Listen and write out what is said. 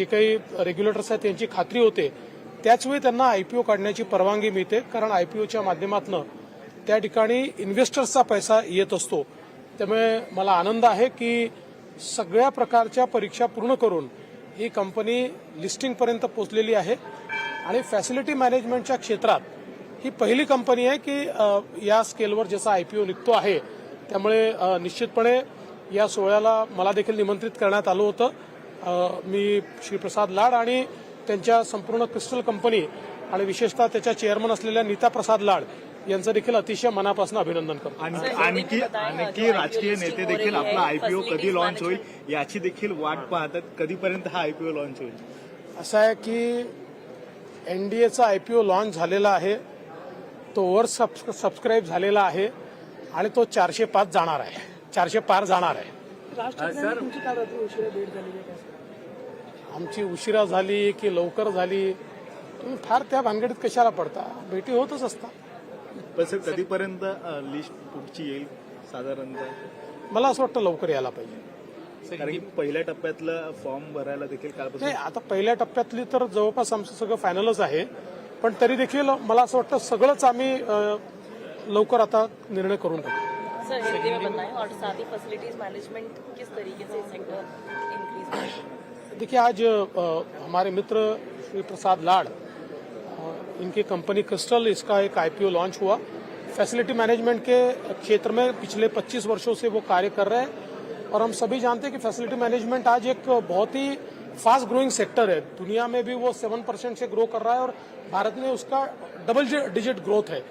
जे काही रेग्युलेटर्स आहेत त्यांची खात्री होते त्याचवेळी त्यांना आयपीओ काढण्याची परवानगी मिळते. कारण आयपीओच्या माध्यमातून त्या ठिकाणी इन्व्हेस्टर्सचा पैसा येत असतो. त्यामुळे मला आनंद आहे की सगळ्या प्रकारच्या परीक्षा पूर्ण करून ही कंपनी लिस्टिंगपर्यंत पोचलेली आहे. आणि फॅसिलिटी मॅनेजमेंटच्या क्षेत्रात ही पहिली कंपनी आहे की या स्केलवर ज्याचा आयपीओ निघतो आहे. त्यामुळे निश्चितपणे या सोहळ्याला मला देखील निमंत्रित करण्यात आलं होतं. मी श्रीप्रसाद लाड आणि त्यांच्या संपूर्ण क्रिस्टल कंपनी आणि विशेषतः त्याच्या चेअरमन असलेल्या नीता प्रसाद लाड यांचं देखील अतिशय मनापासून अभिनंदन करतो. आणखी आणखी राजकीय नेते देखील आपला आयपीओ कधी लॉन्च होईल. याची देखील वाट पाहतात. कधीपर्यंत हा आयपीओ लॉन्च होईल? असं आहे की एनडीएचा आयपीओ लॉन्च झालेला आहे तो ओव्हर सबस्क्राईब झालेला आहे आणि तो चारशे पाच जाणार आहे. चारशे पार जाणार आहे. आमची उशिरा झाली की लवकर झाली. तुम्ही फार त्या भानगडीत कशाला पडता? भेटी होतच असतात. पण सर कधीपर्यंत लिस्ट पुढची येईल साधारणतः? मला असं वाटतं लवकर यायला पाहिजे. कारण की पहिल्या टप्प्यातलं फॉर्म भरायला देखील कालपासून नाही आता पहिल्या टप्प्यातली तर जवळपास आमचं सगळं फायनलच आहे. पण तरी देखील मला असं वाटतं सगळंच आम्ही अ, लवकर आता निर्णय करून टाकू सर हिंदी में बताएँ और साथ ही फैसिलिटीज़ मैनेजमेंट किस तरीके से इंक्रीज देखिए, आज हमारे मित्र श्री प्रसाद लाड इनकी कंपनी क्रिस्टल इसका एक आईपीओ लॉन्च हुआ। फैसिलिटी मैनेजमेंट के क्षेत्र में पिछले 25 वर्षों से वो कार्य कर रहे हैं और हम सभी जानते हैं कि फैसिलिटी मैनेजमेंट आज एक बहुत ही फास्ट ग्रोइंग सेक्टर है। दुनिया में भी वो सेवन परसेंट से ग्रो कर रहा है और भारत में उसका डबल डिजिट ग्रोथ है।